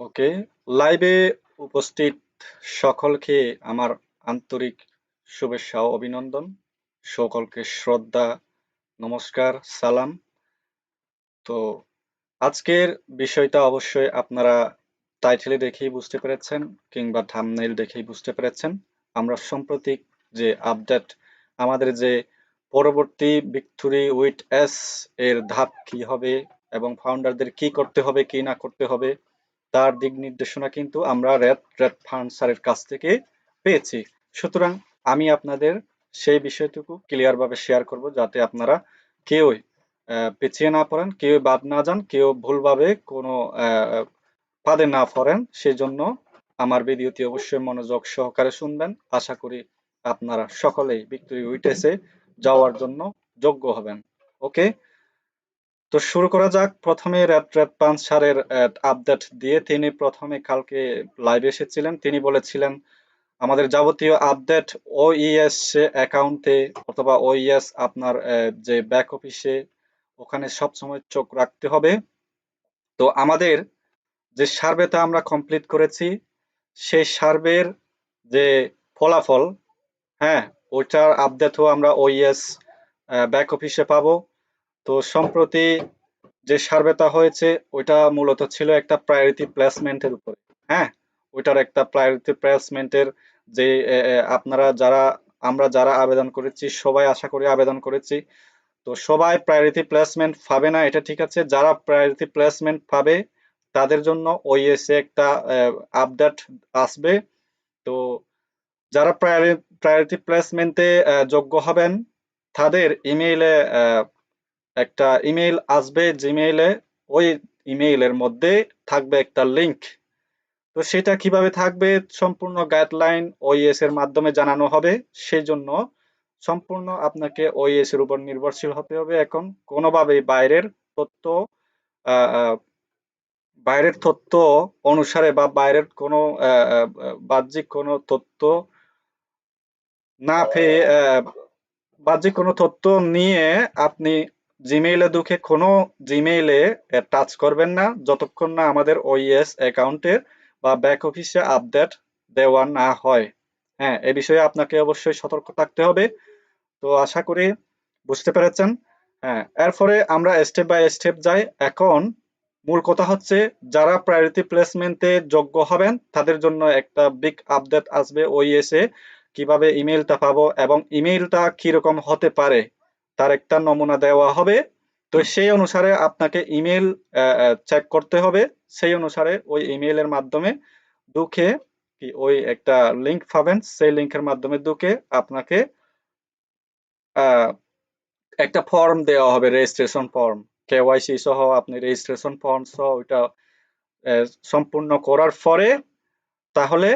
ওকে। লাইভে উপস্থিত সকলকে আমার আন্তরিক শুভেচ্ছা ও অভিনন্দন। সকলকে শ্রদ্ধা, নমস্কার, সালাম। তো আজকের বিষয়টা অবশ্যই আপনারা টাইটেলে দেখেই বুঝতে পেরেছেন কিংবা থামনেইল দেখেই বুঝতে পেরেছেন। আমরা সাম্প্রতিক যে আপডেট, আমাদের যে পরবর্তী ভিক্টোরি উইথ এস এর ধাপ কি হবে এবং ফাউন্ডারদের কি করতে হবে, কি না করতে হবে তার দিক নির্দেশনা কিন্তু আমরা রেড রেড ফান্ড স্যারের কাছ থেকে পেয়েছি। সুতরাং আমি আপনাদের সেই বিষয়টুকু ক্লিয়ারভাবে শেয়ার করব যাতে আপনারা কেউই পিছিয়ে না পড়েন কেউ বাদ না যান, কেউ ভুলভাবে কোনো পাদে না পড়েন। সেই জন্য আমার ভিডিওটি অবশ্যই মনোযোগ সহকারে শুনবেন। আশা করি আপনারা সকলেই ভিক্টোরি উইটেসে যাওয়ার জন্য যোগ্য হবেন। ওকে? তো শুরু করা যাক। প্রথমে পাঁচ সারের আপডেট দিয়ে তিনি প্রথমে কালকে লাইভ এসেছিলেন। তিনি বলেছিলেন, আমাদের যাবতীয় আপডেট ওইএস অ্যাকাউন্টে অথবা ওইএস আপনার যে ব্যাক অফিসে ওখানে সব সময় চোখ রাখতে হবে। তো আমাদের যে সার্ভেটা আমরা কমপ্লিট করেছি, সেই সার্ভের যে ফলাফল হ্যাঁ ওইটার আপডেটও আমরা ওইএস ব্যাক অফিসে পাবো। তো সম্প্রতি যে সার্ভেটা হয়েছে, ওইটা মূলত ছিল একটা প্রায়োরিটি প্লেসমেন্টের উপরে হ্যাঁ? ওইটার একটা প্রায়োরিটি প্লেসমেন্টের যে আপনারা যারা, আমরা যারা আবেদন করেছি, সবাই আশা করি আবেদন করেছি। তো সবাই প্রায়োরিটি প্লেসমেন্ট পাবে না, এটা ঠিক আছে। যারা প্রায়োরিটি প্লেসমেন্ট পাবে, তাদের জন্য ওইএসএ একটা আপডেট আসবে। তো যারা প্রায়োরিটি প্লেসমেন্টে যোগ্য হবেন, তাদের ইমেইলে একটা ইমেইল আসবে জিমেইলে ওই ইমেইলের মধ্যে থাকবে একটা লিংক তো সেটা কীভাবে থাকবে? সম্পূর্ণ গাইডলাইন ওইএস এর মাধ্যমে জানানো হবে। সেই জন্য সম্পূর্ণ আপনাকে ওইএস এর উপর নির্ভরশীল হতে হবে এখন। কোনোভাবেই বাইরের তথ্য বাইরের তথ্য অনুসারে বা বাইরের কোনো বাহ্যিক কোনো তথ্য না পেয়ে বাহ্যিক কোনো তথ্য নিয়ে আপনি জিমেইলে দুঃখে কোনো জিমেইলে টাচ করবেন না। যতক্ষণ না আমাদের ওইএস অ্যাকাউন্টে বা ব্যাক অফিসে আপডেট দেওয়া না হয়। হ্যাঁ এ বিষয়ে আপনাকে অবশ্যই সতর্ক থাকতে হবে। তো আশা করি বুঝতে পেরেছেন। হ্যাঁ এরপরে আমরা স্টেপ বাই স্টেপ যাই। এখন মূল কথা হচ্ছে, যারা প্রায়োরিটি প্লেসমেন্টে যোগ্য হবেন, তাদের জন্য একটা বিগ আপডেট আসবে ওইএসে কীভাবে ইমেইলটা পাবো এবং ইমেইলটা কীরকম হতে পারে? তার একটা নমুনা দেওয়া হবে। তো সেই অনুসারে আপনাকে ইমেল চেক করতে হবে। সেই অনুসারে ওই ইমেইলের মাধ্যমে ঢুকে কি ওই একটা লিংক পাবেন। সেই লিংকের মাধ্যমে ঢুকে আপনাকে একটা ফর্ম দেওয়া হবে রেজিস্ট্রেশন ফর্ম কেওয়াইসি সহ আপনি রেজিস্ট্রেশন ফর্ম সহ ওইটা সম্পূর্ণ করার পরে তাহলে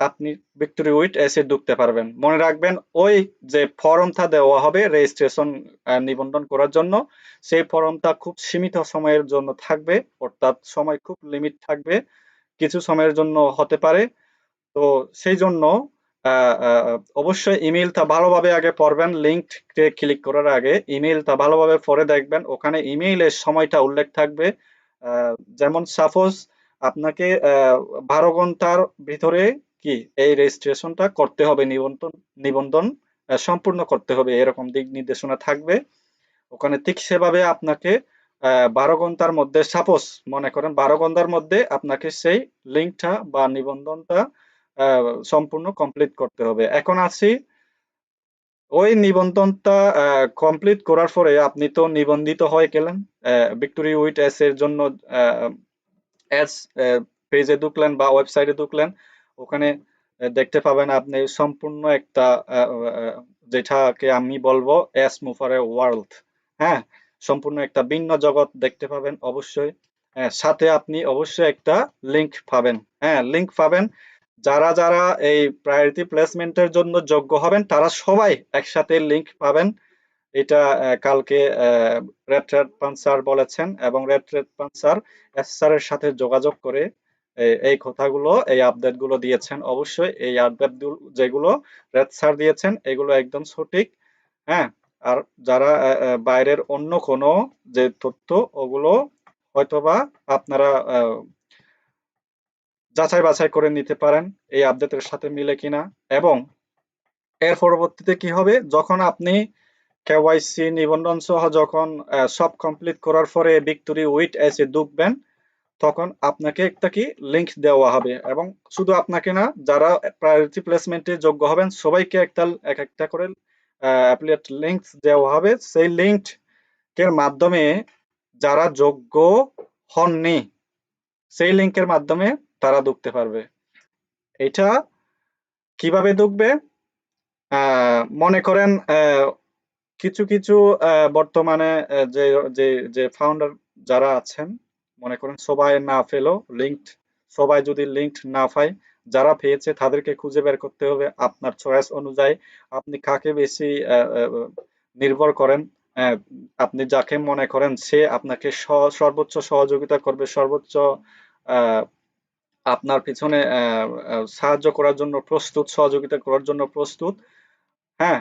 আপনি ভিক্টোরি এসে ঢুকতে পারবেন। মনে রাখবেন, ওই যে ফর্মটা দেওয়া হবে রেজিস্ট্রেশন নিবন্ধন করার জন্য, সেই ফর্মটা খুব সীমিত সময়ের জন্য থাকবে, অর্থাৎ সময় খুব লিমিট থাকবে, কিছু সময়ের জন্য হতে পারে। তো সেই জন্য অবশ্যই ইমেলটা ভালোভাবে আগে পড়বেন লিঙ্ক ক্লিক করার আগে ইমেলটা ভালোভাবে পড়ে দেখবেন, ওখানে ইমেইলের সময়টা উল্লেখ থাকবে। যেমন সাপোজ আপনাকে বারো ঘণ্টার ভিতরে কি? এই রেজিস্ট্রেশনটা করতে হবে, নিবন্ধন নিবন্ধন সম্পূর্ণ করতে হবে। এরকম দিক নির্দেশনা থাকবে। ওখানে ঠিক সেভাবে আপনাকে বারো ঘণ্টার মধ্যে সাপোজ মনে করেন বারো ঘণ্টার মধ্যে আপনাকে সেই লিঙ্কটা বা নিবন্ধনটা সম্পূর্ণ কমপ্লিট করতে হবে। এখন আসি, ওই নিবন্ধনটা কমপ্লিট করার পরে আপনি তো নিবন্ধিত হয়ে গেলেন ভিক্টোরি উইট এস এর জন্য এস পেজে ঢুকলেন বা ওয়েবসাইটে ঢুকলেন। ওখানে দেখতে পাবেন আপনি সম্পূর্ণ একটা যেটাকে আমি বলব এস মুফারে ওয়ার্ল্ড হ্যাঁ? সম্পূর্ণ একটা ভিন্ন জগৎ দেখতে পাবেন অবশ্যই। সাথে আপনি অবশ্যই একটা লিংক পাবেন হ্যাঁ? লিংক পাবেন। যারা যারা এই প্রায়োরিটি প্লেসমেন্টের জন্য যোগ্য হবেন, তারা সবাই একসাথে লিংক পাবেন। এটা কালকে রেড রেড পান্সার বলেছেন এবং রেড রেড পান্সার এস স্যারের সাথে যোগাযোগ করে এই কথাগুলো, এই আপডেটগুলো দিয়েছেন, অবশ্যই এই আপডেট যেগুলো রেড স্যার দিয়েছেন, এগুলো একদম সঠিক হ্যাঁ? আর যারা বাইরের অন্য কোনো যে তথ্য, ওগুলো হয়তোবা আপনারা যাচাই বাছাই করে নিতে পারেন এই আপডেটের সাথে মিলে কিনা। এবং এর পরবর্তীতে কি হবে? যখন আপনি কেওয়াইসি নিবন্ধন সহ যখন সব কমপ্লিট করার পরে ভিক্টোরি উইট এসে ঢুকবেন তখন আপনাকে একটা কি লিঙ্ক দেওয়া হবে এবং শুধু আপনাকে না, যারা প্রায়োরিটি প্লেসমেন্টে যোগ্য হবেন, সবাইকে একটা, এক একটা করে অ্যাপ্লিয়েট লিংক দেওয়া হবে। সেই লিঙ্ক এর মাধ্যমে যারা যোগ্য হননি, সেই লিঙ্কের মাধ্যমে তারা ঢুকতে পারবে। এটা কীভাবে ঢুকবে? মনে করেন কিছু কিছু বর্তমানে যে যে ফাউন্ডার যারা আছেন মনে করেন, সবাই না ফেলো লিঙ্কড সবাই যদি লিঙ্কড না পায়, যারা পেয়েছে তাদেরকে খুঁজে বের করতে হবে আপনার চয়েস অনুযায়ী। আপনি কাকে বেশি নির্ভর করেন? আপনি যাকে মনে করেন সে আপনাকে সর্বোচ্চ সহযোগিতা করবে, সর্বোচ্চ আপনার পিছনে সাহায্য করার জন্য প্রস্তুত, সহযোগিতা করার জন্য প্রস্তুত। হ্যাঁ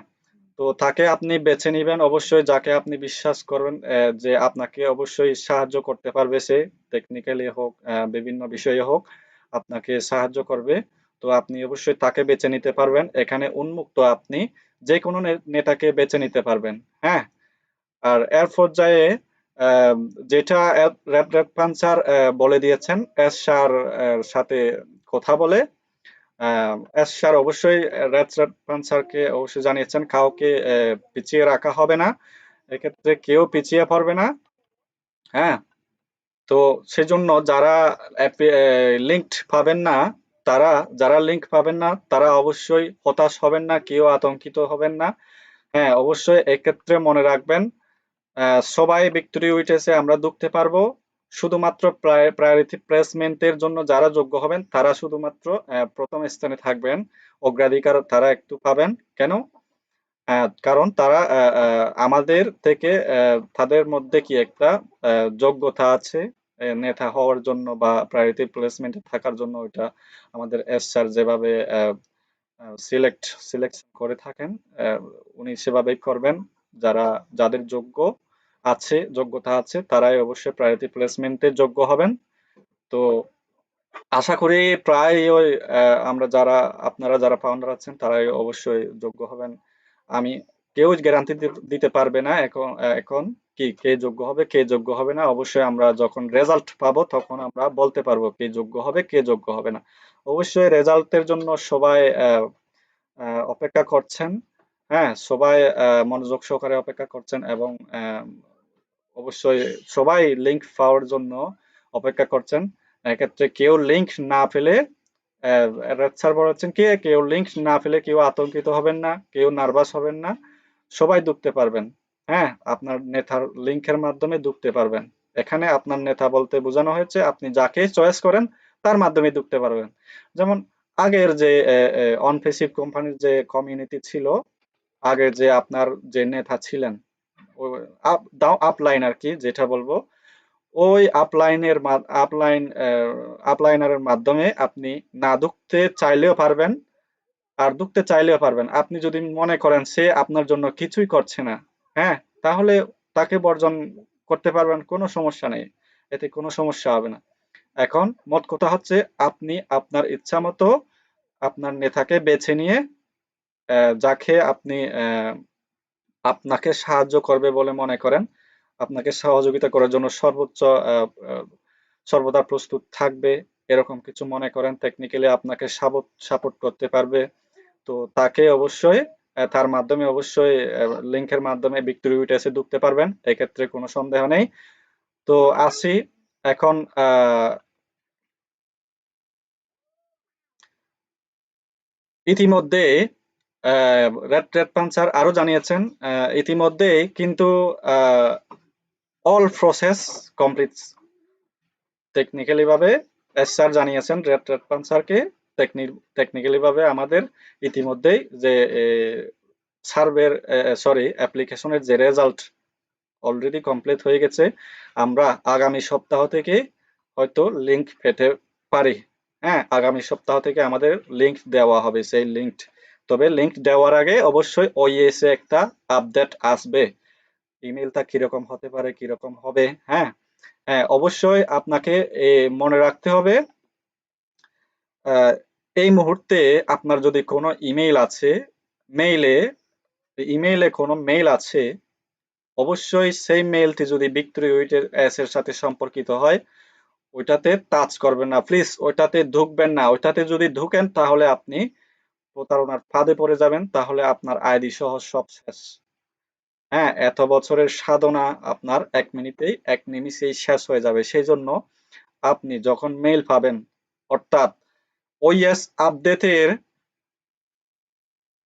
তো তাকে আপনি বেছে নিবেন। অবশ্যই যাকে আপনি বিশ্বাস করবেন যে আপনাকে অবশ্যই সাহায্য করতে পারবে সে টেকনিক্যালি হোক বিভিন্ন বিষয়ে হোক, আপনাকে সাহায্য করবে। তো আপনি অবশ্যই তাকে বেছে নিতে পারবেন। এখানে উন্মুক্ত আপনি যে কোনো নেতাকে বেছে নিতে পারবেন হ্যাঁ? আর এর পর্যায়ে যেটা র্যাপ র্যাপ পাঞ্চার বলে দিয়েছেন, এস, সার সাথে কথা বলে এস সার অবশ্যই র্যাপ পাঞ্চারকে অবশ্যই জানিয়েছেন, কাউকে পিছিয়ে রাখা হবে না। এক্ষেত্রে কেউ পিছিয়ে পড়বে না। হ্যাঁ? তো সেজন্য যারা লিঙ্কড পাবেন না, তারা, যারা লিঙ্ক পাবেন না, তারা অবশ্যই হতাশ হবেন না, কেউ আতঙ্কিত হবেন না। হ্যাঁ অবশ্যই এক্ষেত্রে মনে রাখবেন সবাই ভিক্টোরি উইটেসে আমরা ঢুকতে পারব। শুধুমাত্র প্রায়োরিটি প্লেসমেন্টের জন্য যারা যোগ্য হবেন, তারা শুধুমাত্র প্রথম স্থানে থাকবেন। অগ্রাধিকার তারা একটু পাবেন। কেন? কারণ তারা আমাদের থেকে তাদের মধ্যে কি একটা যোগ্যতা আছে নেতা হওয়ার জন্য বা প্রায়োরিটি প্লেসমেন্টে থাকার জন্য ওইটা আমাদের এস স্যার যেভাবে সিলেক্ট সিলেকশন করে থাকেন উনি সেভাবেই করবেন। যারা, যাদের যোগ্য আছে, যোগ্যতা আছে, তারাই অবশ্যই প্রায়োরিটি প্লেসমেন্টে যোগ্য হবেন। তো আশা করি প্রায় ওই আমরা যারা, আপনারা যারা ফাউন্ডার আছেন, তারাই অবশ্যই যোগ্য হবেন। আমি কেউ গ্যারান্টি দিতে পারবে না এখন এখন কি, কে যোগ্য হবে, কে যোগ্য হবে না। অবশ্যই আমরা যখন রেজাল্ট পাবো, তখন আমরা বলতে পারব কে যোগ্য হবে, কে যোগ্য হবে না। অবশ্যই রেজাল্টের জন্য সবাই অপেক্ষা করছেন। হ্যাঁ সবাই মনোযোগ সহকারে অপেক্ষা করছেন এবং অবশ্যই সবাই লিংক পাওয়ার জন্য অপেক্ষা করছেন। এক্ষেত্রে কেউ লিঙ্ক না পেলে স্যার বলেছেন কি, কেউ লিঙ্ক না পেলে কেউ আতঙ্কিত হবেন না, কেউ নার্ভাস হবেন না। সবাই ঢুকতে পারবেন। হ্যাঁ আপনার নেতার লিঙ্কের মাধ্যমে ঢুকতে পারবেন। এখানে আপনার নেতা বলতে বোঝানো হয়েছে, আপনি যাকে চয়েস করেন, তার মাধ্যমে ঢুকতে পারবেন। যেমন আগের যে অনফেসিভ কোম্পানির যে কমিউনিটি ছিল, আগের যে আপনার যে নেতা ছিলেন আপলাইন আর কি যেটা বলব। ওই আপলাইনের আপলাইন আপলাইনারের মাধ্যমে আপনি না ঢুকতে চাইলেও পারবেন, আর ঢুকতে চাইলেও পারবেন। আপনি যদি মনে করেন সে আপনার জন্য কিছুই করছে না হ্যাঁ তাহলে তাকে বর্জন করতে পারবেন, কোনো সমস্যা নেই, এতে কোনো সমস্যা হবে না। এখন মোট কথা হচ্ছে, আপনি আপনার ইচ্ছা মতো আপনার নেতাকে বেছে নিয়ে যাকে আপনি আপনাকে সাহায্য করবে বলে মনে করেন। আপনাকে সহযোগিতা করার জন্য সর্বোচ্চ সর্বদা প্রস্তুত থাকবে, এরকম কিছু মনে করেন। টেকনিক্যালি আপনাকে সাপোর্ট করতে পারবে। তো তাকে অবশ্যই তার মাধ্যমে অবশ্যই লিঙ্কের মাধ্যমে ভিক্টোরি ঢুকতে পারবেন, এক্ষেত্রে কোনো সন্দেহ নেই। তো আসি এখন ইতিমধ্যে রেড রেড পাঞ্চার আরও জানিয়েছেন ইতিমধ্যে কিন্তু অল প্রসেস কমপ্লিট টেকনিক্যালি ভাবে এসআর জানিয়েছেন রেড রেড পাঞ্চারকে টেকনিক্যালি ভাবে আমাদের ইতিমধ্যেই যে সার্ভের সরি অ্যাপ্লিকেশনের যে রেজাল্ট অলরেডি কমপ্লিট হয়ে গেছে, আমরা আগামী সপ্তাহ থেকে হয়তো লিংক পেতে পারি। হ্যাঁ আগামী সপ্তাহ থেকে আমাদের লিংক দেওয়া হবে, সেই লিঙ্ক তবে লিঙ্ক দেওয়ার আগে অবশ্যই ওইএস এ একটা আপডেট আসবে। ইমেলটা কীরকম হতে পারে, কীরকম হবে হ্যাঁ? হ্যাঁ অবশ্যই আপনাকে মনে রাখতে হবে এই মুহূর্তে আপনার যদি কোনো ইমেইল আছে মেইলে ইমেইলে কোনো মেইল আছে, অবশ্যই সেই মেইলটি যদি বিক্রি উইটের এর সাথে সম্পর্কিত হয়, ওইটাতে টাচ করবেন না। প্লিজ ওইটাতে ঢুকবেন না। ওইটাতে যদি ঢুকেন, তাহলে আপনি প্রতারণার ফাঁদে পড়ে যাবেন, তাহলে আপনার আইডি সহ সব শেষ। হ্যাঁ এত বছরের সাধনা আপনার এক মিনিটেই, এক নিমিষেই শেষ হয়ে যাবে। সেই জন্য আপনি যখন মেইল পাবেন, অর্থাৎ ওইএস আপডেটের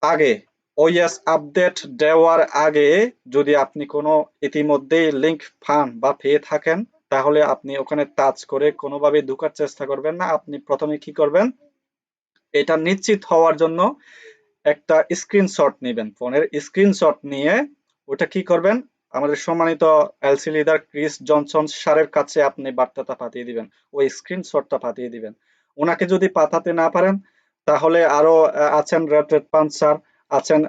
আগে ওএস আপডেট দেওয়ার আগে যদি আপনি কোনো ইতিমধ্যেই লিংক পান বা পেয়ে থাকেন, তাহলে আপনি ওখানে টাচ করে কোনোভাবে ঢুকার চেষ্টা করবেন না। আপনি প্রথমে কি করবেন? এটা নিশ্চিত হওয়ার জন্য একটা স্ক্রিনশট নেবেন ফোনের স্ক্রিনশট নিয়ে। ওটা কি করবেন? আমাদের সম্মানিত এলসি লিডার ক্রিস জনসন স্যারের কাছে আপনি বার্তাটা পাঠিয়ে দিবেন। ওই স্ক্রিনশটটা পাঠিয়ে দিবেন। ওনাকে যদি পাঠাতে না পারেন, তাহলে আরও আছেন রেড রেড পান স্যার, আছেন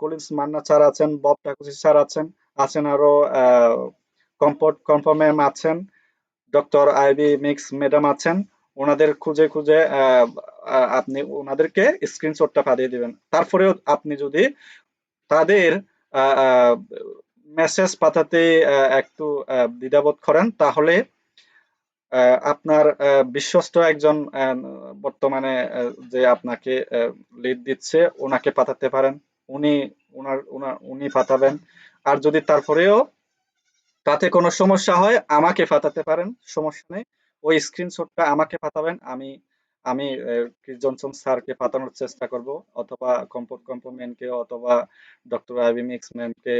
কলিন্স মান্না স্যার আছেন বব ঠাকুসি স্যার আছেন আছেন আরও কম্পোর্ট কনফার্ম আছেন ডক্টর আইবি মিক্স ম্যাডাম আছেন। ওনাদের খুঁজে খুঁজে আপনি ওনাদেরকে স্ক্রিনশটটা পাঠিয়ে দিবেন। তারপরেও আপনি যদি তাদের মেসেজ পাঠাতে একটু দ্বিধাবোধ করেন, তাহলে আপনার বিশ্বস্ত একজন বর্তমানে যে আপনাকে লিড দিচ্ছে, ওনাকে পাঠাতে পারেন। উনি ওনার, উনি পাঠাবেন। আর যদি তারপরেও তাতে কোনো সমস্যা হয়, আমাকে পাঠাতে পারেন, সমস্যা নেই। ওই স্ক্রিনশটটা আমাকে পাঠাবেন, আমি আমি জনসন স্যারকে পাঠানোর চেষ্টা করব, অথবা কম্পোর্ট কম্পোমেন্টকে অথবা ডক্টর আইবি মিক্সম্যানকে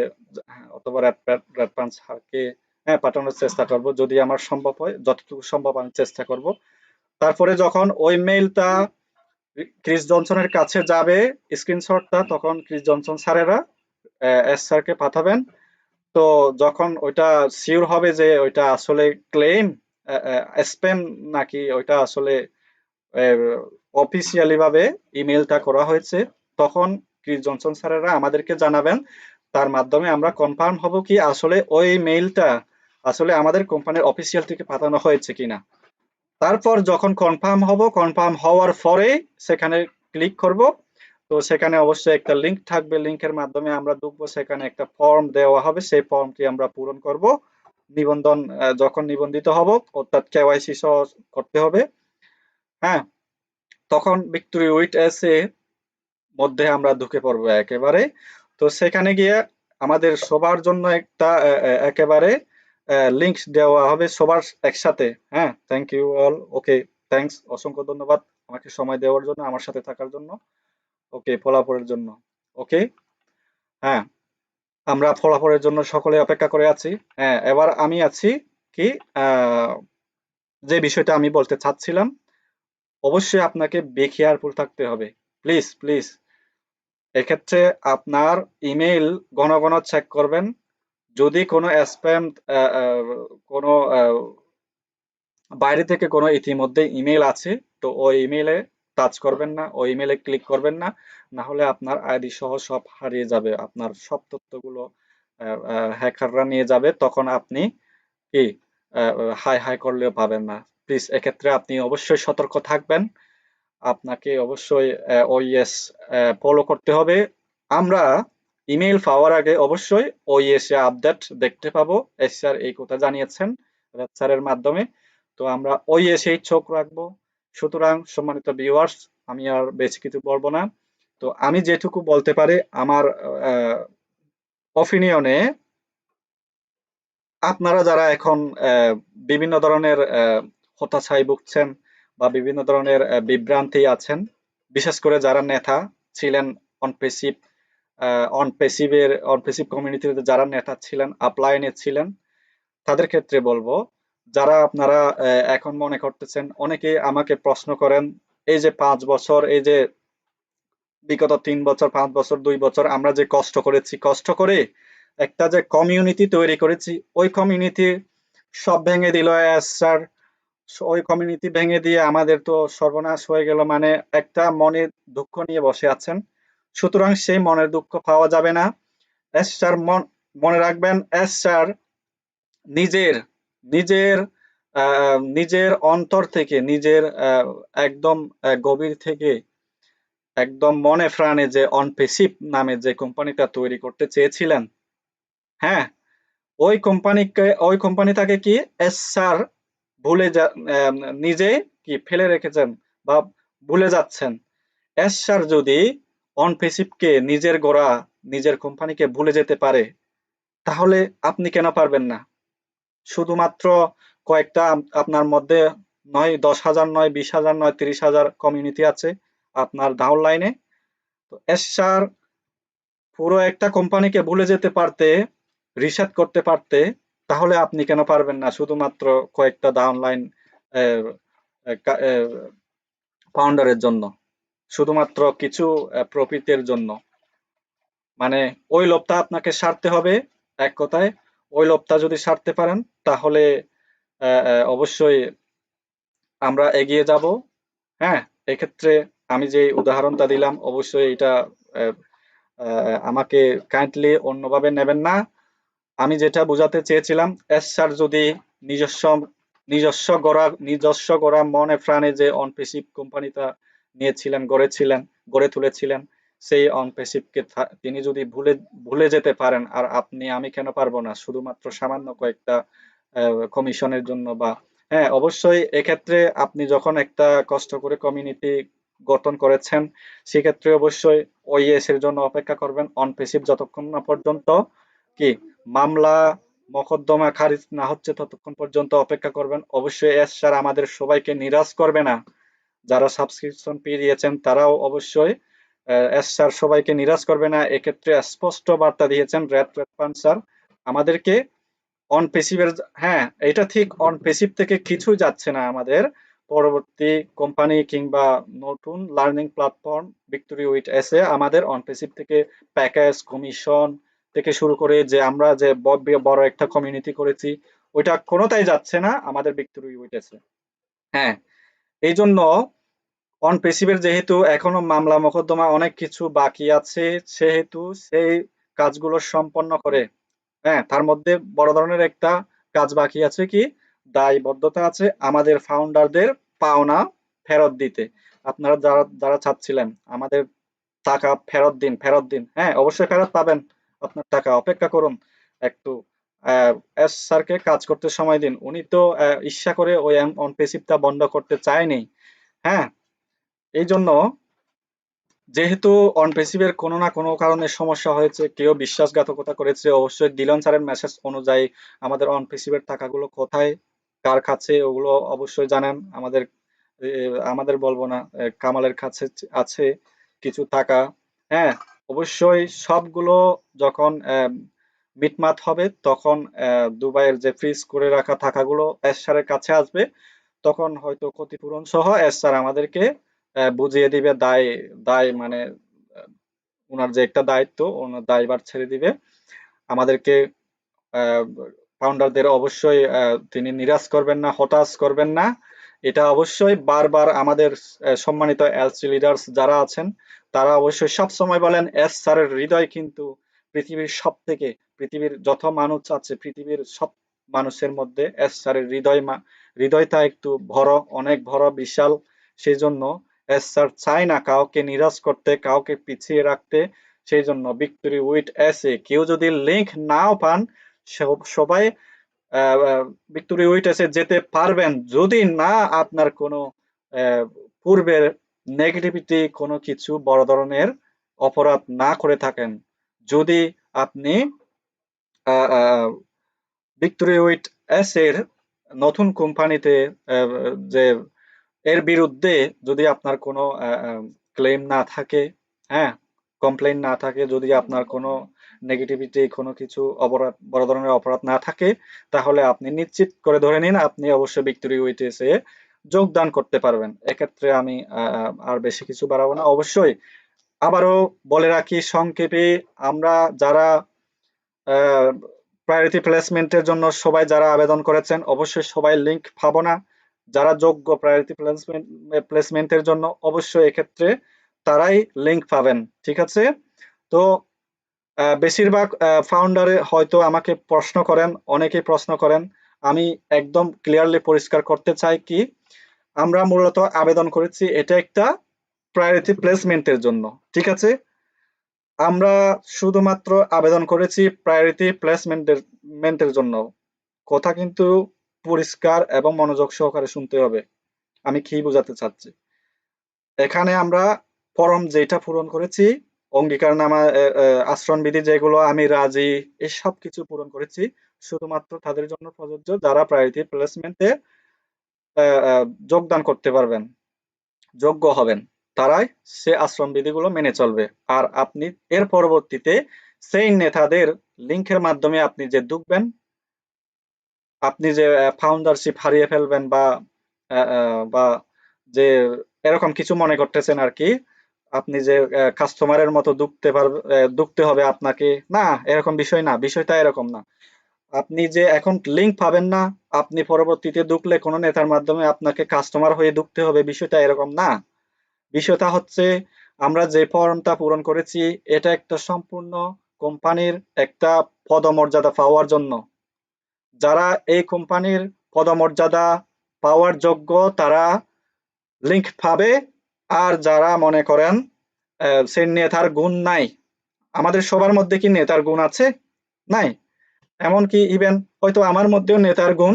অথবা রেড পান স্যারকে হ্যাঁ পাঠানোর চেষ্টা করব, যদি আমার সম্ভব হয়, যতটুকু সম্ভব আমি চেষ্টা করব। তারপরে যখন ওই মেইলটা ক্রিস জনসনের কাছে যাবে স্ক্রিনশটটা তখন ক্রিস জনসন স্যারেরা এস স্যারকে পাঠাবেন। তো যখন ওইটা সিওর হবে যে ওইটা আসলে ক্লেম স্প্যাম নাকি ওইটা আসলে অফিসিয়ালি ভাবে ইমেলটা করা হয়েছে, তখন ক্রিস জনসন স্যারেরা আমাদেরকে জানাবেন। তার মাধ্যমে আমরা কনফার্ম হব কি আসলে ওই মেইলটা আসলে আমাদের কোম্পানির অফিসিয়াল থেকে পাঠানো হয়েছে কিনা। তারপর যখন কনফার্ম হব কনফার্ম হওয়ার পরে সেখানে ক্লিক করব। তো সেখানে অবশ্যই একটা লিংক থাকবে লিংকের মাধ্যমে আমরা ঢুকবো। সেখানে একটা ফর্ম দেওয়া হবে, সেই ফর্মটি আমরা পূরণ করব। নিবন্ধন যখন নিবন্ধিত হব, অর্থাৎ কেওয়াইসি সহ করতে হবে। হ্যাঁ তখন ভিক্টোরি উইট এসে মধ্যে আমরা ঢুকে পড়ব একেবারে। তো সেখানে গিয়ে আমাদের সবার জন্য একটা একেবারে লিংক দেওয়া হবে সবার একসাথে। হ্যাঁ thank you all okay thanks অসংখ্য ধন্যবাদ আমাকে সময় দেওয়ার জন্য, আমার সাথে থাকার জন্য। ওকে ফলাফলের জন্য। ওকে হ্যাঁ। আমরা ফলাফলের জন্য সকলে অপেক্ষা করে আছি। হ্যাঁ এবার আমি আছি কি যে বিষয়টা আমি বলতে চাচ্ছিলাম, অবশ্যই আপনাকে বি থাকতে হবে। Please please. এক্ষেত্রে আপনার ইমেইল ঘন ঘন চেক করবেন। যদি কোনো স্প্যাম কোনো বাইরে থেকে কোনো ইতিমধ্যে ইমেল আছে, তো ওই ইমেইলে টাচ করবেন না ওই ইমেলে ক্লিক করবেন না না হলে আপনার আইডি সহ সব হারিয়ে যাবে। আপনার সব তথ্যগুলো হ্যাকাররা নিয়ে যাবে, তখন আপনি কি হাই হাই করলেও পাবেন না। প্লিজ এক্ষেত্রে আপনি অবশ্যই সতর্ক থাকবেন। আপনাকে অবশ্যই ওইএস ফলো করতে হবে। আমরা ইমেইল পাওয়ার আগে অবশ্যই ওইএস এ আপডেট দেখতে পাবো। এস স্যার এই কথা জানিয়েছেন স্যারের মাধ্যমে। তো আমরা ওইএস এই চোখ রাখব। সুতরাং সম্মানিত ভিউয়ার্স আমি আর বেশি কিছু বলব না। তো আমি যেটুকু বলতে পারি, আমার অপিনিয়নে আপনারা যারা এখন বিভিন্ন ধরনের হতাশায় ভুগছেন বা বিভিন্ন ধরনের বিভ্রান্তি আছেন, বিশেষ করে যারা নেতা ছিলেন অনপেসিভ অনপেসিভের অনপেসিভ কমিউনিটিতে যারা নেতা ছিলেন আপলাইনে ছিলেন, তাদের ক্ষেত্রে বলব যারা আপনারা এখন মনে করতেছেন, অনেকে আমাকে প্রশ্ন করেন, এই যে পাঁচ বছর, এই যে বিগত তিন বছর, পাঁচ বছর, দুই বছর আমরা যে কষ্ট করেছি, কষ্ট করে একটা যে কমিউনিটি তৈরি করেছি, ওই কমিউনিটি সব ভেঙে দিল স্যার ওই কমিউনিটি ভেঙে দিয়ে আমাদের তো সর্বনাশ হয়ে গেল মানে একটা মনে দুঃখ নিয়ে বসে আছেন। সুতরাং সেই মনের দুঃখ পাওয়া যাবে না। এস স্যার মনে রাখবেন এস স্যার নিজের নিজের নিজের অন্তর থেকে, নিজের একদম গভীর থেকে, একদম মনে প্রাণে যে অনপেসিভ নামে যে কোম্পানিটা তৈরি করতে চেয়েছিলেন হ্যাঁ? ওই কোম্পানিকে, ওই কোম্পানিটাকে কি এস স্যার ভুলে যা নিজে কি ফেলে রেখেছেন বা ভুলে যাচ্ছেন? এস স্যার যদি অনপেসিভকে নিজের গোড়া, নিজের কোম্পানিকে ভুলে যেতে পারে, তাহলে আপনি কেন পারবেন না? শুধুমাত্র কয়েকটা আপনার মধ্যে নয়, দশ হাজার নয়, বিশ হাজার নয়, তিরিশ হাজার কমিউনিটি আছে আপনার ডাউন লাইনে তো এসআর পুরো একটা কোম্পানিকে ভুলে যেতে পারতে রিসার্চ করতে পারতে, তাহলে আপনি কেন পারবেন না? শুধুমাত্র কয়েকটা ডাউনলাইন ফাউন্ডারের জন্য। শুধুমাত্র কিছু প্রফিটের জন্য। মানে ওই লোভটা আপনাকে সারতে হবে এক কথায়। ওই লোভটা যদি সারতে পারেন, তাহলে অবশ্যই আমরা এগিয়ে যাব। হ্যাঁ এক্ষেত্রে আমি যে উদাহরণটা দিলাম, অবশ্যই এটা আমাকে কাইন্ডলি অন্যভাবে নেবেন না। আমি যেটা বোঝাতে চেয়েছিলাম, এস স্যার যদি নিজস্ব নিজস্ব গড়া নিজস্ব গড়া মনে প্রাণে যে অনপেসিভ কোম্পানিটা নিয়েছিলেন, গড়েছিলেন, গড়ে তুলেছিলেন সেই অনপেসিভকে তিনি যদি ভুলে ভুলে যেতে পারেন, আর আপনি, আমি কেন পারব না? শুধুমাত্র সামান্য কয়েকটা কমিশনের জন্য বা হ্যাঁ অবশ্যই এক্ষেত্রে আপনি যখন একটা কষ্ট করে কমিউনিটি গঠন করেছেন, সেক্ষেত্রে অবশ্যই ওইএস এর জন্য অপেক্ষা করবেন। অনপেসিভ যতক্ষণ না পর্যন্ত, কি, মামলা, মকদ্দমা খারিজ না হচ্ছে ততক্ষণ পর্যন্ত অপেক্ষা করবেন। অবশ্যই এস স্যার আমাদের সবাইকে নিরাশ করবে না। যারা সাবস্ক্রিপশন পেয়ে তারাও অবশ্যই স্যার সবাইকে নিরাশ করবে না। এক্ষেত্রে স্পষ্ট বার্তা দিয়েছেন রেড রেড স্যার। আমাদেরকে অন পেসিভের হ্যাঁ এটা ঠিক অন পেসিভ থেকে কিছু যাচ্ছে না আমাদের। পরবর্তী কোম্পানি কিংবা নতুন লার্নিং প্ল্যাটফর্ম ভিক্টোরি উইট এসে আমাদের অন পেসিভ থেকে প্যাকেজ কমিশন থেকে শুরু করে যে আমরা যে বড় একটা কমিউনিটি করেছি, ওইটা কোনোটাই যাচ্ছে না আমাদের ভিক্টোরি উইট এসে হ্যাঁ এই জন্য অন পেসিভের যেহেতু এখনও মামলা মোকদ্দমা অনেক কিছু বাকি আছে, সেহেতু সেই কাজগুলো সম্পন্ন করে। হ্যাঁ তার মধ্যে বড় ধরনের একটা কাজ বাকি আছে কি? দায়বদ্ধতা আছে আমাদের ফাউন্ডারদের পাওনা ফেরত দিতে। আপনারা যারা যারা চাচ্ছিলেন, আমাদের টাকা ফেরত দিন ফেরত দিন। হ্যাঁ অবশ্যই ফেরত পাবেন আপনার টাকা। অপেক্ষা করুন, একটু এস স্যারকে কাজ করতে সময় দিন। উনি তো ইচ্ছা করে ওই অনপেসিভটা বন্ধ করতে চায়নি। হ্যাঁ এই জন্য যেহেতু অনপেসিভের কোনো না কোনো কারণে সমস্যা হয়েছে, কেউ বিশ্বাসঘাতকতা করেছে, অবশ্যই দিলন স্যারের মেসেজ অনুযায়ী আমাদের অনপেসিভের টাকাগুলো কোথায়, কার কাছে, ওগুলো অবশ্যই জানেন। আমাদের আমাদের বলব না কামালের কাছে আছে কিছু টাকা। হ্যাঁ অবশ্যই সবগুলো যখন মিটমাত হবে, তখন দুবাইয়ের যে ফ্রিজ করে রাখা টাকাগুলো এস স্যারের কাছে আসবে, তখন হয়তো ক্ষতিপূরণ সহ এস স্যার আমাদেরকে বুঝিয়ে দিবে দায় দায় মানে ওনার যে একটা দায়িত্ব ওনার দায়ভার ছেড়ে দিবে। আমাদেরকে ফাউন্ডারদের অবশ্যই তিনি নিরাশ করবেন না, হতাশ করবেন না। এটা অবশ্যই বারবার আমাদের সম্মানিত এলসি লিডার্স যারা আছেন, তারা অবশ্যই সব সময় বলেন, এস স্যারের হৃদয় কিন্তু পৃথিবীর সব থেকে পৃথিবীর যত মানুষ আছে, পৃথিবীর সব মানুষের মধ্যে এস স্যারের হৃদয় হৃদয়টা একটু বড় অনেক বড় বিশাল। সেই জন্য এস চায় না কাউকে নিরাশ করতে, কাউকে পিছিয়ে রাখতে, সেই জন্য ভিক্টোরি উইথ এস এ কেউ যদি লিঙ্ক নাও পান সবাই ভিক্টোরি উইথ এসে যেতে পারবেন। যদি না, আপনার কোনো পূর্বের নেগেটিভিটি কোনো কিছু বড় ধরনের অপরাধ না করে থাকেন। যদি আপনি ভিক্টোরি উইথ এস এর নতুন কোম্পানিতে যে এর বিরুদ্ধে যদি আপনার কোনো ক্লেম না থাকে হ্যাঁ কমপ্লেন না থাকে, যদি আপনার কোনো নেগেটিভিটি কোনো কিছু অপরাধ, বড় ধরনের অপরাধ না থাকে, তাহলে আপনি নিশ্চিত করে ধরে নিন, আপনি অবশ্যই ভিক্টোরি উইটেসে যোগদান করতে পারবেন। এক্ষেত্রে আমি আর বেশি কিছু বাড়াবো না। অবশ্যই আবারও বলে রাখি, সংক্ষেপে আমরা যারা প্রায়োরিটি প্লেসমেন্টের জন্য সবাই যারা আবেদন করেছেন, অবশ্যই সবাই লিংক পাবো না। যারা যোগ্য প্রায়োরিটি প্লেসমেন্ট প্লেসমেন্টের জন্য অবশ্যই এক্ষেত্রে তারাই লিংক পাবেন, ঠিক আছে? তো বেশিরভাগ ফাউন্ডারে হয়তো আমাকে প্রশ্ন করেন, অনেকেই প্রশ্ন করেন। আমি একদম ক্লিয়ারলি পরিষ্কার করতে চাই কি, আমরা মূলত আবেদন করেছি এটা একটা প্রায়োরিটি প্লেসমেন্টের জন্য, ঠিক আছে? আমরা শুধুমাত্র আবেদন করেছি প্রায়োরিটি প্লেসমেন্টের মেন্টের জন্য। কথা কিন্তু পরিষ্কার এবং মনোযোগ সহকারে শুনতে হবে। আমি কি বোঝাতে চাচ্ছি? এখানে আমরা ফরম যেটা পূরণ করেছি, অঙ্গীকারনামা আশ্রম বিধি যেগুলো, আমি রাজি এসব কিছু পূরণ করেছি। শুধুমাত্র তাদের জন্য প্রযোজ্য যারা প্রায়োরিটি প্লেসমেন্টে যোগদান করতে পারবেন, যোগ্য হবেন, তারাই সে আশ্রম বিধিগুলো মেনে চলবে। আর আপনি এর পরবর্তীতে সেই নেতাদের লিঙ্কের মাধ্যমে আপনি যে ঢুকবেন আপনি যে ফাউন্ডারশিপ হারিয়ে ফেলবেন বা বা যে এরকম কিছু মনে করতেছেন আর কি, আপনি যে কাস্টমারের মতো ঢুকতে পারবে ঢুকতে হবে আপনাকে, না, এরকম বিষয় না, বিষয়টা এরকম না। আপনি যে এখন লিঙ্ক পাবেন না, আপনি পরবর্তীতে ঢুকলে কোনো নেতার মাধ্যমে আপনাকে কাস্টমার হয়ে ঢুকতে হবে, বিষয়টা এরকম না। বিষয়টা হচ্ছে, আমরা যে ফর্মটা পূরণ করেছি, এটা একটা সম্পূর্ণ কোম্পানির একটা পদমর্যাদা পাওয়ার জন্য। যারা এই কোম্পানির পদমর্যাদা পাওয়ার যোগ্য, তারা লিঙ্ক পাবে। আর যারা মনে করেন সে নেতার গুণ নাই, আমাদের সবার মধ্যে কি নেতার গুণ আছে? নাই। এমনকি ইভেন হয়তো আমার মধ্যেও নেতার গুণ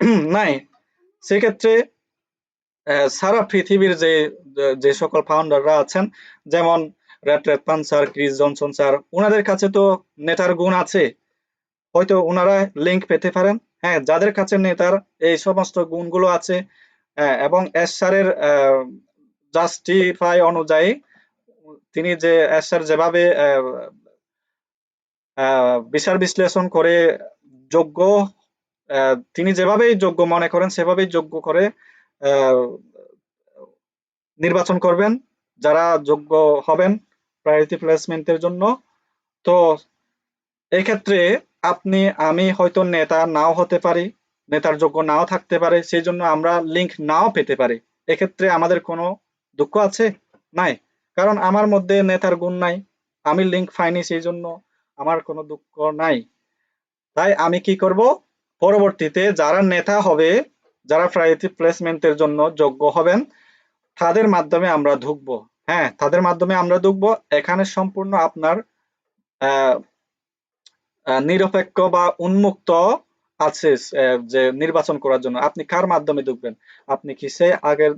নাই। সেক্ষেত্রে সারা পৃথিবীর যে যে সকল ফাউন্ডাররা আছেন, যেমন রেড রেড পান স্যার ক্রিস জনসন স্যার ওনাদের কাছে তো নেতার গুণ আছে। হয়তো ওনারা লিঙ্ক পেতে পারেন। হ্যাঁ যাদের কাছে নেতার এই সমস্ত গুণগুলো আছে এবং এস স্যারের জাস্টিফাই অনুযায়ী তিনি যে স্যার যেভাবে বিচার বিশ্লেষণ করে যোগ্য তিনি যেভাবেই যোগ্য মনে করেন, সেভাবেই যোগ্য করে নির্বাচন করবেন, যারা যোগ্য হবেন প্রায়োরিটি প্লেসমেন্টের জন্য। তো, এক্ষেত্রে আপনি, আমি হয়তো নেতা নাও হতে পারি, নেতার যোগ্য নাও থাকতে পারে সেই জন্য আমরা লিঙ্ক নাও পেতে পারি। এক্ষেত্রে আমাদের কোনো দুঃখ আছে? নাই। কারণ আমার মধ্যে নেতার গুণ নাই, আমি লিঙ্ক পাইনি সেই জন্য আমার কোনো দুঃখ নাই। তাই আমি কি করব? পরবর্তীতে যারা নেতা হবে, যারা প্রায়োরিটি প্লেসমেন্টের জন্য যোগ্য হবেন, তাদের মাধ্যমে আমরা ঢুকবো। হ্যাঁ তাদের মাধ্যমে আমরা ঢুকবো। এখানে সম্পূর্ণ আপনার নিরপেক্ষ বা উন্মুক্ত আছে যে নির্বাচন করার জন্য। আপনি কার মাধ্যমে ঢুকবেন? আপনি কি সে আগের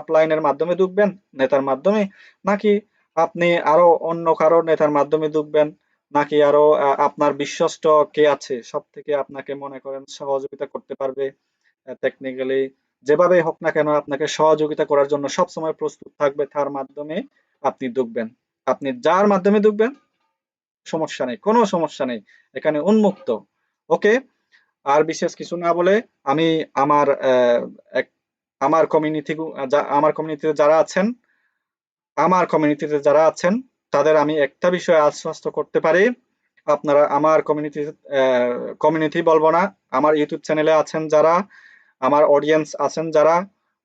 আপলাইনের মাধ্যমে ঢুকবেন, নেতার মাধ্যমে? নাকি আপনি আরও অন্য কারও নেতার মাধ্যমে ঢুকবেন? নাকি আরও আপনার বিশ্বস্ত কে আছে? সব থেকে আপনাকে মনে করেন সহযোগিতা করতে পারবে টেকনিক্যালি যেভাবে হোক না কেন আপনাকে সহযোগিতা করার জন্য সবসময় প্রস্তুত থাকবে, তার মাধ্যমে আপনি ঢুকবেন। আপনি যার মাধ্যমে ঢুকবেন সমস্যা নেই, কোনো সমস্যা নেই, এখানে উন্মুক্ত। ওকে? আর বিশেষ কিছু না বলে আমি আমার আমার কমিউনিটি আমার কমিউনিটিতে যারা আছেন, আমার কমিউনিটিতে যারা আছেন, তাদের আমি একটা বিষয়ে আশ্বস্ত করতে পারি। আপনারা আমার কমিউনিটি কমিউনিটি বলব না, আমার ইউটিউব চ্যানেলে আছেন যারা, আমার অডিয়েন্স আছেন যারা,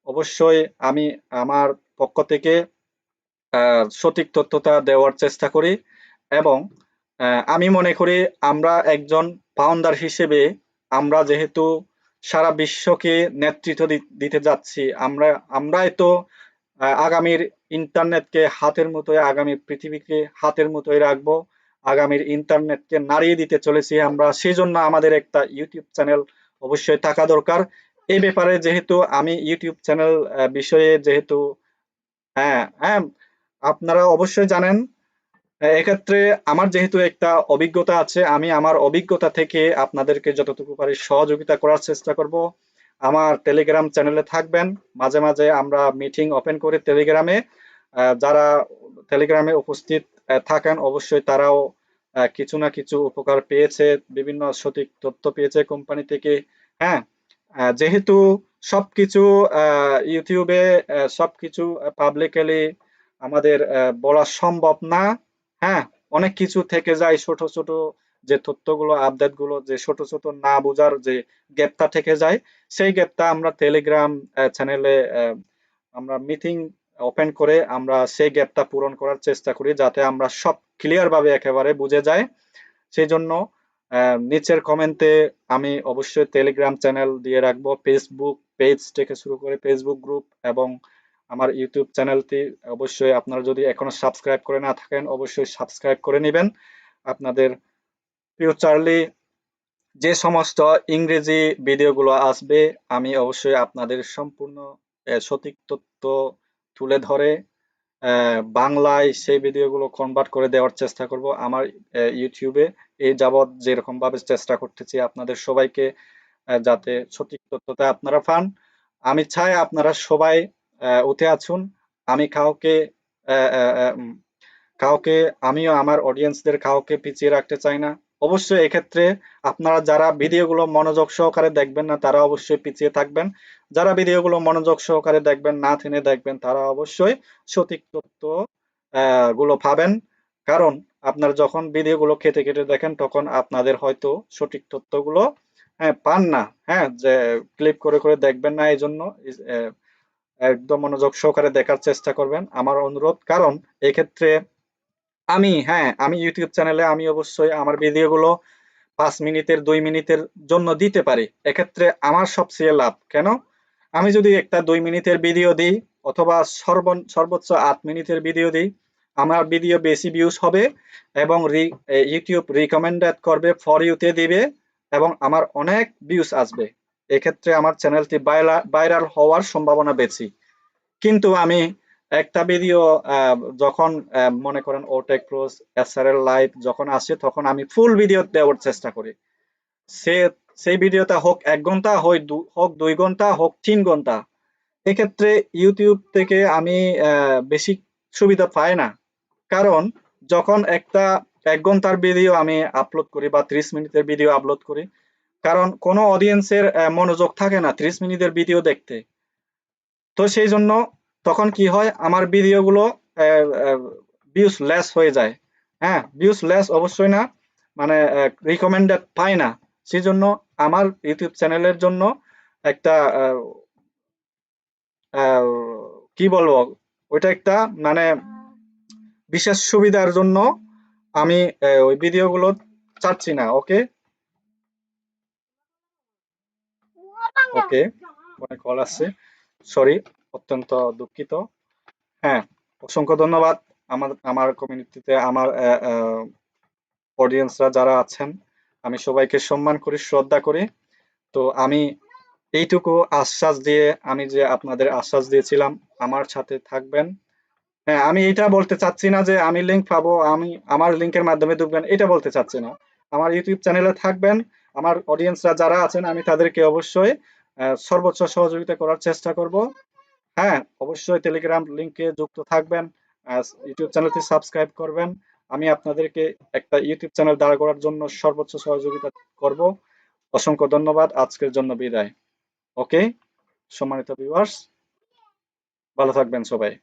অবশ্যই আমি আমার পক্ষ থেকে সঠিক তথ্যটা দেওয়ার চেষ্টা করি এবং আমি মনে করি আমরা একজন ফাউন্ডার হিসেবে আমরা যেহেতু সারা বিশ্বকে নেতৃত্ব দিতে যাচ্ছি, আমরা, আমরাই তো আগামীর ইন্টারনেটকে হাতের মতোই আগামী পৃথিবীকে হাতের মতোই রাখব, আগামীর ইন্টারনেটকে নাড়িয়ে দিতে চলেছি আমরা সেই জন্য আমাদের একটা ইউটিউব চ্যানেল অবশ্যই থাকা দরকার। এই ব্যাপারে যেহেতু আমি ইউটিউব চ্যানেল বিষয়ে যেহেতু হ্যাঁ হ্যাঁ আপনারা অবশ্যই জানেন এক্ষেত্রে আমার যেহেতু একটা অভিজ্ঞতা আছে, আমি আমার অভিজ্ঞতা থেকে আপনাদেরকে যতটুকু পারি সহযোগিতা করার চেষ্টা করব। আমার টেলিগ্রাম চ্যানেলে থাকবেন। মাঝে মাঝে আমরা মিটিং ওপেন করে টেলিগ্রামে যারা টেলিগ্রামে উপস্থিত থাকেন অবশ্যই তারাও কিছু না কিছু উপকার পেয়েছে, বিভিন্ন সঠিক তথ্য পেয়েছে কোম্পানি থেকে। হ্যাঁ যেহেতু সবকিছু ইউটিউবে সবকিছু পাবলিকালি আমাদের বলা সম্ভব না হ্যাঁ অনেক কিছু থেকে যায় ছোট ছোট যে তথ্যগুলো আপডেটগুলো যে ছোট ছোট না বোঝার যে গ্যাপটা থেকে যায়, সেই গ্যাপটা আমরা টেলিগ্রাম চ্যানেলে আমরা মিটিং ওপেন করে আমরা সেই গ্যাপটা পূরণ করার চেষ্টা করি যাতে আমরা সব ক্লিয়ার ভাবে একেবারে বুঝে যায় সেই জন্য নিচের কমেন্টে আমি অবশ্যই টেলিগ্রাম চ্যানেল দিয়ে রাখব। ফেসবুক পেজ থেকে শুরু করে ফেসবুক গ্রুপ এবং আমার ইউটিউব চ্যানেলটি অবশ্যই আপনারা যদি এখনও সাবস্ক্রাইব করে না থাকেন, অবশ্যই সাবস্ক্রাইব করে নেবেন। আপনাদের ফিউচারলি যে সমস্ত ইংরেজি ভিডিওগুলো আসবে, আমি অবশ্যই আপনাদের সম্পূর্ণ সঠিক তথ্য তুলে ধরে বাংলায় সেই ভিডিওগুলো কনভার্ট করে দেওয়ার চেষ্টা করব আমার ইউটিউবে এই যাবৎ যেরকম ভাবে চেষ্টা করতেছি আপনাদের সবাইকে যাতে সঠিক তথ্যটা আপনারা পান। আমি চাই আপনারা সবাই উঠে আসুন আমি কাউকে কাউকে, আমিও আমার অডিয়েন্সদের কাউকে পিছিয়ে রাখতে চাই না। অবশ্যই এক্ষেত্রে আপনারা যারা ভিডিওগুলো মনোযোগ সহকারে দেখবেন না, তারা অবশ্যই পিছিয়ে থাকবেন। যারা ভিডিওগুলো মনোযোগ সহকারে দেখবেন, না থেনে দেখবেন, তারা অবশ্যই সঠিক তথ্যগুলো পাবেন। কারণ আপনার যখন ভিডিওগুলো খেতে কেটে দেখেন, তখন আপনাদের হয়তো সঠিক তথ্যগুলো হ্যাঁ পান না হ্যাঁ যে ক্লিক করে করে দেখবেন না এই জন্য একদম মনোযোগ সহকারে দেখার চেষ্টা করবেন আমার অনুরোধ। কারণ এক্ষেত্রে আমি হ্যাঁ আমি ইউটিউব চ্যানেলে আমি অবশ্যই আমার ভিডিওগুলো পাঁচ মিনিটের, দুই মিনিটের জন্য দিতে পারি। এক্ষেত্রে আমার সবচেয়ে লাভ। কেন? আমি যদি একটা দুই মিনিটের ভিডিও দিই অথবা সর্ব সর্বোচ্চ আট মিনিটের ভিডিও দিই, আমার ভিডিও বেশি ভিউজ হবে এবং ইউটিউব রিকমেন্ডেড করবে ফর ইউতে দিবে এবং আমার অনেক ভিউজ আসবে। এক্ষেত্রে আমার চ্যানেলটি ভাইরাল হওয়ার সম্ভাবনা বেশি। কিন্তু আমি একটা ভিডিও যখন মনে করেন ওটেক প্রোস এসআরএল লাইভ যখন আসে, তখন আমি ফুল ভিডিও দেওয়ার চেষ্টা করি। সে, সেই ভিডিওটা হোক এক ঘণ্টা দু- হোক দুই ঘণ্টা, হোক তিন ঘণ্টা। এক্ষেত্রে ইউটিউব থেকে আমি বেশি সুবিধা পাই না। কারণ যখন একটা এক ঘণ্টার ভিডিও আমি আপলোড করি বা ত্রিশ মিনিটের ভিডিও আপলোড করি কারণ কোনো অডিয়েন্সের মনোযোগ থাকে না ত্রিশ মিনিটের ভিডিও দেখতে। তো সেই জন্য তখন কি হয়, আমার ভিডিওগুলো ভিউস লেস হয়ে যায়। হ্যাঁ ভিউস লেস অবশ্যই না মানে রিকমেন্ডেড পাই না। সেই জন্য আমার ইউটিউব চ্যানেলের জন্য একটা কি বলব, ওইটা একটা মানে বিশেষ সুবিধার জন্য আমি ওই ভিডিওগুলো চাচ্ছি না ওকে ওকে অনেক কল আসছে সরি অত্যন্ত দুঃখিত। হ্যাঁ অসংখ্য ধন্যবাদ আমার আমার কমিউনিটিতে আমার অডিয়েন্সরা যারা আছেন। আমি সবাইকে সম্মান করি, শ্রদ্ধা করি। তো আমি এইটুকু আশ্বাস দিয়ে, আমি যে আপনাদের আশ্বাস দিয়েছিলাম, আমার সাথে থাকবেন। হ্যাঁ আমি এটা বলতে চাচ্ছি না যে আমি লিংক পাবো, আমি আমার লিংকের মাধ্যমে ঢুকবেন, এটা বলতে চাচ্ছি না। আমার ইউটিউব চ্যানেলে থাকবেন। আমার অডিয়েন্সরা যারা আছেন, আমি তাদেরকে অবশ্যই সর্বোচ্চ সহযোগিতা করার চেষ্টা করব। হ্যাঁ অবশ্যই টেলিগ্রাম লিংকে যুক্ত থাকবেন ইউটিউব চ্যানেলটি সাবস্ক্রাইব করবেন। আমি আপনাদেরকে একটা ইউটিউব চ্যানেল দাঁড় করার জন্য সর্বোচ্চ সহযোগিতা করব। অসংখ্য ধন্যবাদ, আজকের জন্য বিদায়। ওকে সম্মানিত ভিউয়ার্স ভালো থাকবেন সবাই।